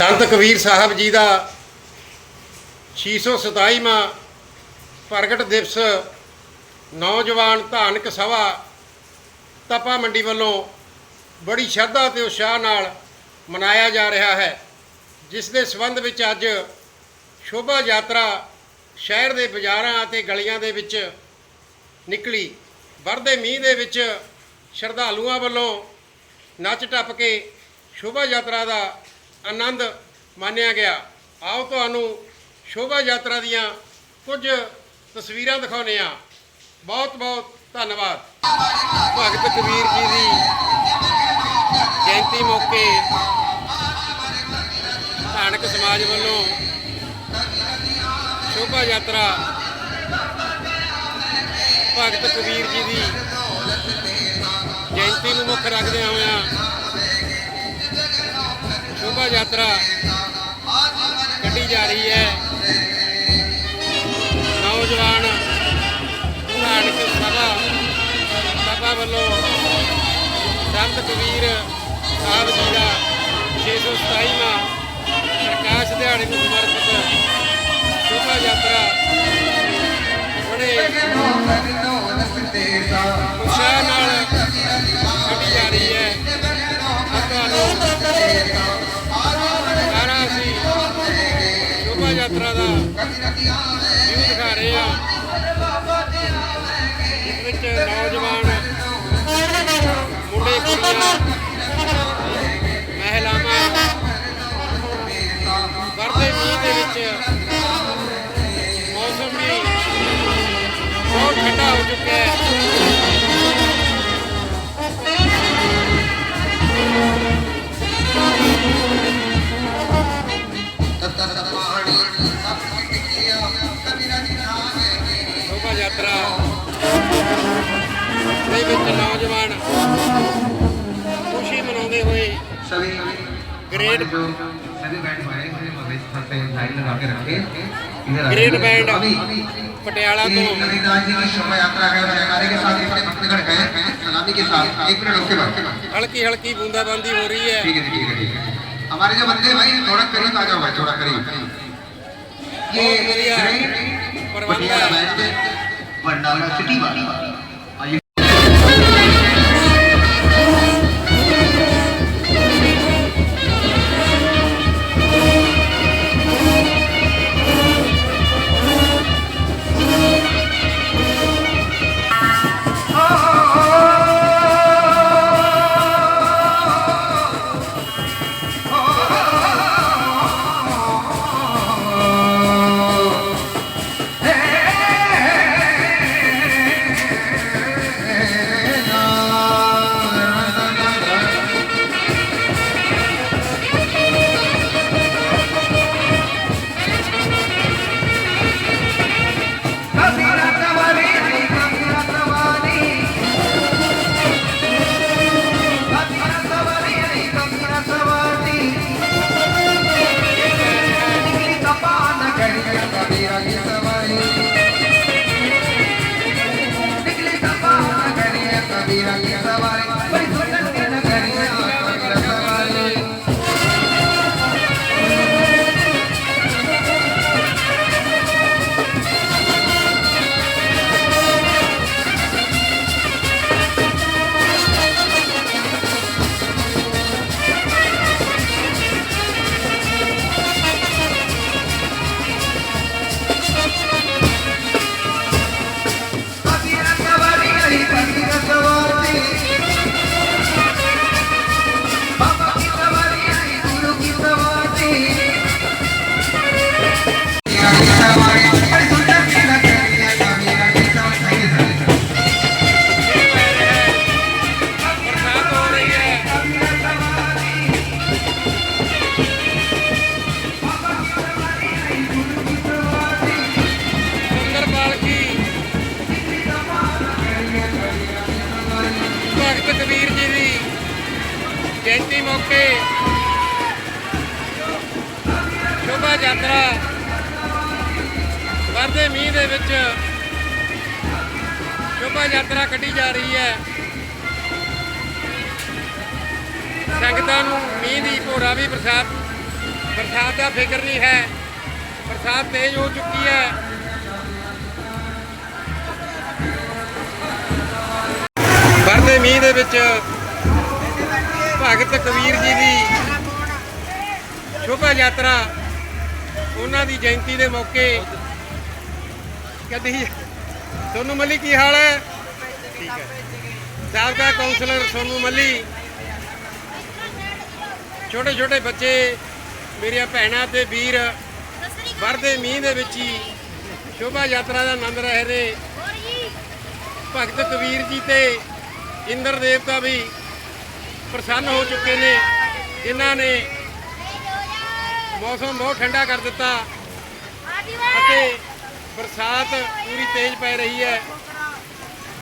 ਸੰਤ ਕਬੀਰ ਸਾਹਿਬ ਜੀ ਦਾ 627ਵਾਂ ਪ੍ਰਗਟ ਦਿਵਸ ਨੌਜਵਾਨ ਧਾਰਮਿਕ ਸਭਾ ਤਪਾ ਮੰਡੀ ਵੱਲੋਂ ਬੜੀ ਸ਼ਰਧਾ ਤੇ ਉਤਸ਼ਾਹ ਨਾਲ ਮਨਾਇਆ ਜਾ ਰਿਹਾ ਹੈ, ਜਿਸ ਦੇ ਸਬੰਧ ਵਿੱਚ ਅੱਜ ਸ਼ੋਭਾ ਯਾਤਰਾ ਸ਼ਹਿਰ ਦੇ ਬਾਜ਼ਾਰਾਂ ਅਤੇ ਗਲੀਆਂ ਦੇ ਵਿੱਚ ਨਿਕਲੀ। ਵਰਦੇ ਮੀਂਹ ਦੇ ਵਿੱਚ ਸ਼ਰਧਾਲੂਆਂ ਵੱਲੋਂ ਨੱਚ ਟੱਪ ਕੇ ਸ਼ੋਭਾ ਯਾਤਰਾ ਦਾ ਆਨੰਦ ਮਾਣਿਆ ਗਿਆ। ਆਓ ਤੁਹਾਨੂੰ ਸ਼ੋਭਾ ਯਾਤਰਾ ਦੀਆਂ ਕੁਝ ਤਸਵੀਰਾਂ ਦਿਖਾਉਂਦੇ ਹਾਂ। ਬਹੁਤ ਬਹੁਤ ਧੰਨਵਾਦ। ਭਗਤ ਕਬੀਰ ਜੀ ਦੀ ਜਯੰਤੀ ਮੌਕੇ ਧਾਰਮਿਕ ਸਮਾਜ ਵੱਲੋਂ ਸ਼ੋਭਾ ਯਾਤਰਾ ਭਗਤ ਕਬੀਰ ਜੀ ਦੀ ਜਯੰਤੀ ਨੂੰ ਮੁੱਖ ਰੱਖਦਿਆਂ ਹੋਇਆਂ ਸ਼ੋਭਾ ਯਾਤਰਾ ਕੱਢੀ ਜਾ ਰਹੀ ਹੈ ਨੌਜਵਾਨ ਧਾਰਮਿਕ ਸਭਾ ਸਭਾ ਵੱਲੋਂ ਸੰਤ ਕਬੀਰ ਸਾਹਿਬ ਜੀ ਦਾ 627ਵਾਂ ਪ੍ਰਕਾਸ਼ ਦਿਹਾੜੇ ਨੂੰ ਸਮਰਪਿਤ ਸ਼ੋਭਾ ਯਾਤਰਾ ਬੜੇ ਉਤਸ਼ਾਹ ਨਾਲ ਦਿਖਾ ਰਹੇ ਹਾਂ सभी ग्रेट सभी बैंड वाले मेरे मोहल्ले पर लाइन लगा के रखे ग्रेट बैंड पटियाला तो रविदास जी की शोभा यात्रा का नगारे के साथ इतने भक्तगण हैं सलामी के साथ एक मिनट उसके बाद हल्की हल्की बूंदाबांदी हो रही है ठीक है ठीक है ठीक है हमारे जो बंदे भाई थोड़ा करीब आ जाओ भाई थोड़ा करीब ये great Patiala band Bhandara city वाली ਸ਼ੋਭਾ ਵਰਦੇ ਮੀਂਹ ਦੇ ਵਿੱਚ ਸ਼ੋਭਾ ਯਾਤਰਾ ਕੱਢੀ ਜਾ ਰਹੀ ਹੈ। ਸੰਗਤਾਂ ਨੂੰ ਮੀਂਹ ਦੀ ਭੋਰਾ ਵੀ ਬਰਸਾਤ ਬਰਸਾਤ ਦਾ ਫਿਕਰ ਨਹੀਂ ਹੈ। ਬਰਸਾਤ ਤੇਜ਼ ਹੋ ਚੁੱਕੀ ਹੈ। ਵਰਦੇ ਮੀਂਹ ਦੇ ਵਿੱਚ ਭਗਤ ਕਬੀਰ ਜੀ ਦੀ ਸ਼ੋਭਾ ਯਾਤਰਾ ਉਹਨਾਂ ਦੀ ਜਯੰਤੀ ਦੇ ਮੌਕੇ ਕਦੀ ਸੋਨੂ ਮੱਲੀ, ਕੀ ਹਾਲ ਹੈ? ਠੀਕ ਹੈ। ਸਾਬਕਾ ਕਾਉਂਸਲਰ ਸੋਨੂ ਮੱਲੀ। ਛੋਟੇ ਛੋਟੇ ਬੱਚੇ, ਮੇਰੀਆਂ ਭੈਣਾਂ ਤੇ ਵੀਰ, ਵਰਦੇ ਮੀਂਹ ਦੇ ਵਿੱਚ ਹੀ ਸ਼ੋਭਾ ਯਾਤਰਾ ਦਾ ਆਨੰਦ ਰਹੇ ਨੇ। ਭਗਤ ਕਬੀਰ ਜੀ ਤੇ ਇੰਦਰ ਦੇਵਤਾ ਵੀ ਪ੍ਰਸੰਨ ਹੋ ਚੁੱਕੇ ਨੇ। ਜਿਨ੍ਹਾਂ ਨੇ ਮੌਸਮ ਬਹੁਤ ਠੰਡਾ ਕਰ ਦਿੱਤਾ। ਅਤੇ ਬਰਸਾਤ ਪੂਰੀ ਤੇਜ਼ ਪੈ ਰਹੀ ਹੈ।